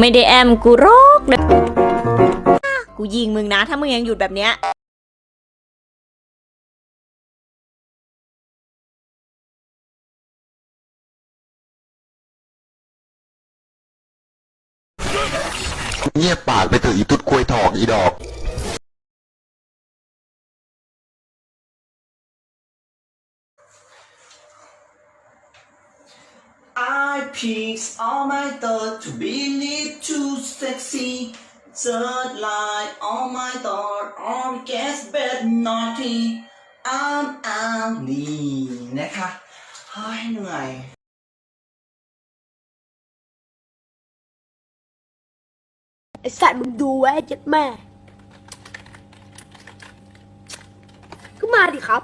ไม่ได้แอมกูรอกเลยกูยิงมึงนะ ถ้ามึงยังหยุดแบบเนี้ยเงียบปากไปเถอะอีตุ๊ดควยถอกอีดอก Picked all my thought to believe too sexy. Third line on my thought on guess bed naughty. I'm out นี่นะคะเฮ้ยเหนื่อยไอสัตว์มึงดูไว้จ็ดแม่ก็มาดิครับ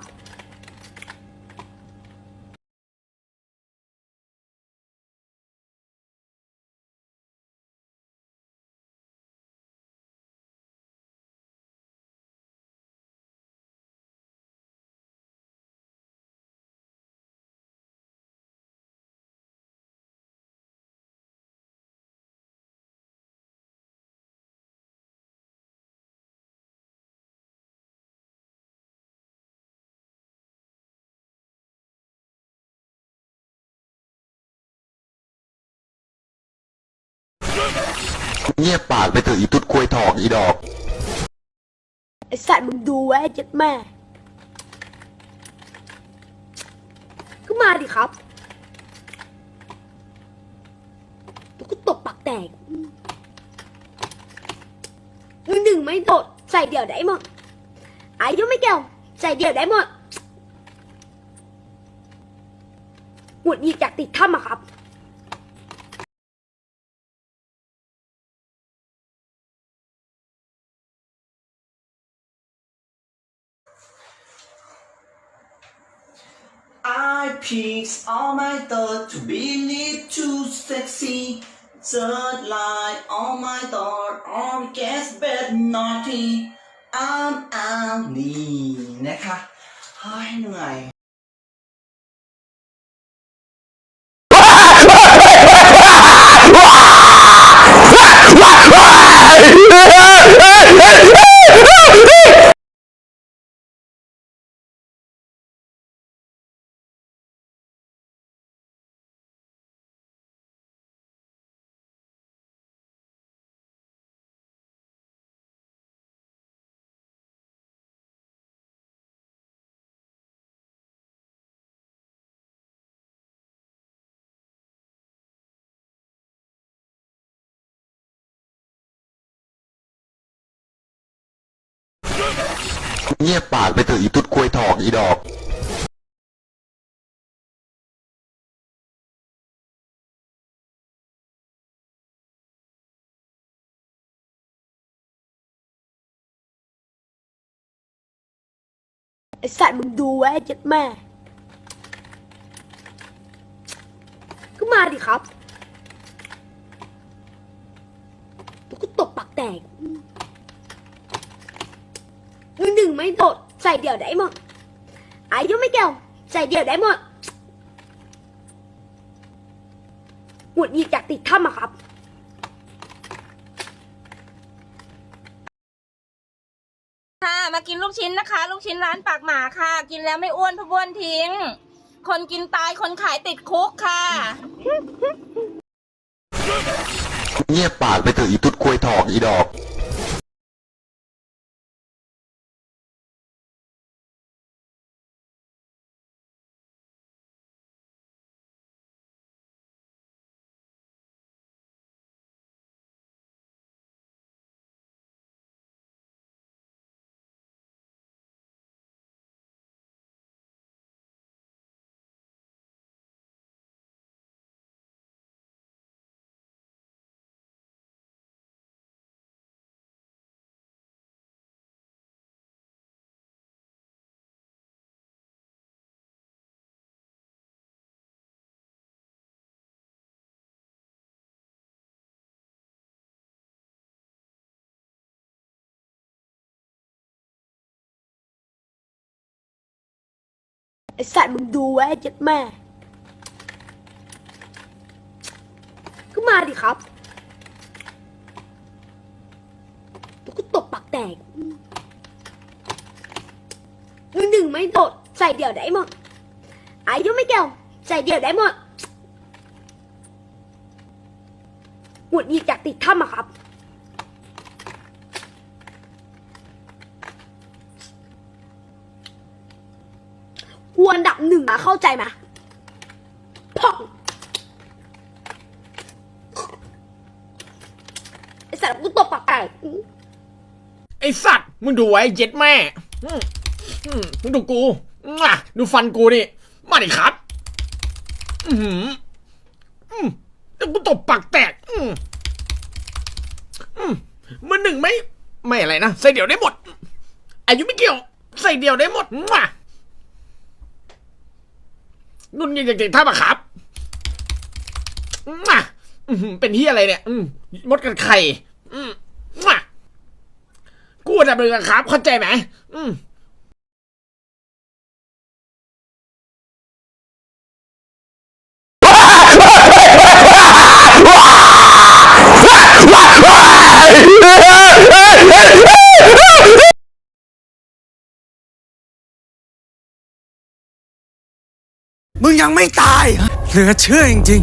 เงียบปากไปเถอะอีตุ๊ดควยถอกอีดอกไอสัตว์มึงดูไว้เจ็ดแม่ก็มาดิครับแล้วก็ตบปากแตกหนึ่งหนึ่งไม่โดดใส่เดี่ยวได้หมดอายุไม่เกี่ยวใส่เดี่ยวได้หมดหงุดหงิดจากติดถ้ำอะครับ I picked all my thought to believe too sexy. Third line on my thought on guess bed naughty. I'm out นี่นะคะเฮ้ยเหนื่อย เงียบปากไปเถอะอีตุ๊ดควยถอกอีดอกไอสัตว์มึงดูไว้จ็ดแม่ก็มาดิครับแล้วก็ตบปากแตก หนึ่งหนึ่งไม่โดดใส่เดี่ยวได้หมดอายุไม่เกี่ยวใส่เดี่ยวได้หมดหงุดหงิดจากติดถ้ำอะครับค่ะมากินลูกชิ้นนะคะ ลูกชิ้นร้านปากหมาค่ะ กินแล้วไม่อ้วนเพราะบ้วนทิ้ง คนกินตายคนขายติดคุกค่ะ เงียบปากไปเถอะอีตุ๊ดควยถอกอีดอก ไอสัตว์มึงดูไว้จัดแม่ก็มาดิครับแล้วก็ตบปากแตกมือหนึ่งไม่โดดใส่เดี่ยวได้หมดอายุไม่เกี่ยวใส่เดี่ยวได้หมดหงุดหงิดจากติดถ้ำอะครับ กูอันดับหนึ่งอะเข้าใจไหมพ่องไอสัตว์กูตบปากแตกไอสัตว์มึงดูไว้เย็ดแม่อืมอืมมึงดูกูอะดูฟันกูนี่ มาดิครับ อือหืออืมแล้วกูตบปากแตก อืมอืมมือหนึ่งไม่ ไม่อะไรนะ ใส่เดี่ยวได้หมด อายุไม่เกี่ยว ใส่เดี่ยวได้หมดมา นุ่นยังจะติดท่าปะครับมาเป็นที่อะไรเนี่ย อืมดกันไข่ อืมมากูจะเป็นกันครับ เข้าใจไหม อืม มึงยังไม่ตายเหรอเหลือเชื่อจริง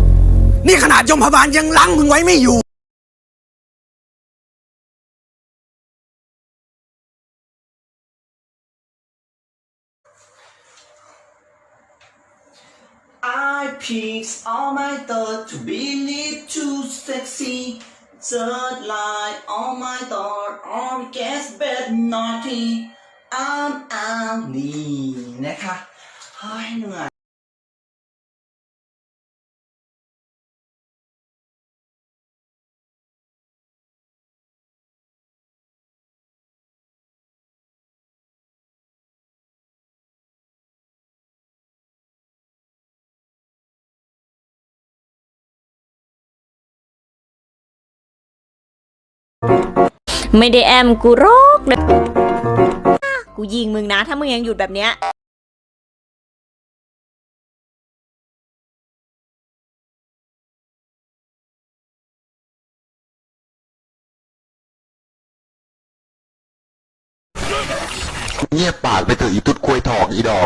ๆ นี่ขนาดยมพบาลยังล้างมึงไว้ไม่อยู่ I picked all my thought to believe too sexy. Third line, all my thought, all guess bad naughty. I'm ugly นะคะเฮ้ยเหนื่อยไม่ได้แอมกูรอกเลยกูยิงมึงนะ ถ้ามึงยังหยุดแบบเนี้ย งียบปากไปเถอะอีตุ๊ดควยถอกอีดอก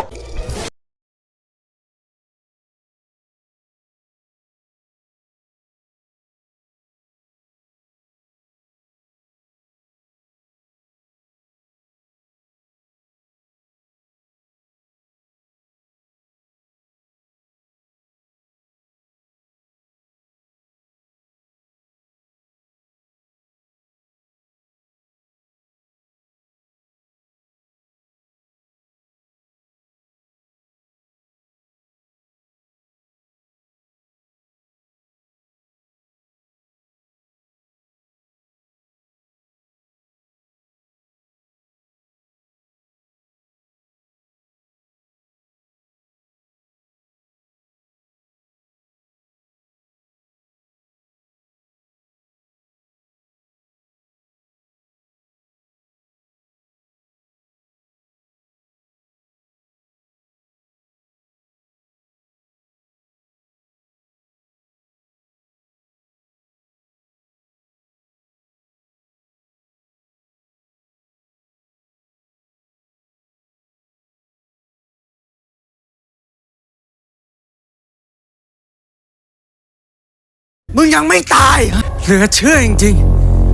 มึงยังไม่ตายเหรอเหลือเชื่อจริง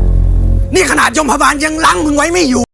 ๆ นี่ขนาดยมพบาลยังล้างมึงไว้ไม่อยู่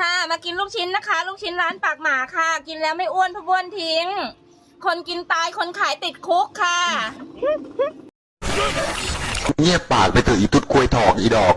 ค่ะ มากินลูกชิ้นนะคะ ลูกชิ้นร้านปากหมาค่ะ กินแล้วไม่อ้วนเพราะบ้วนทิ้ง คนกินตายคนขายติดคุกค่ะ เงียบปากไปเถอะอีตุ๊ดควยทองอีดอก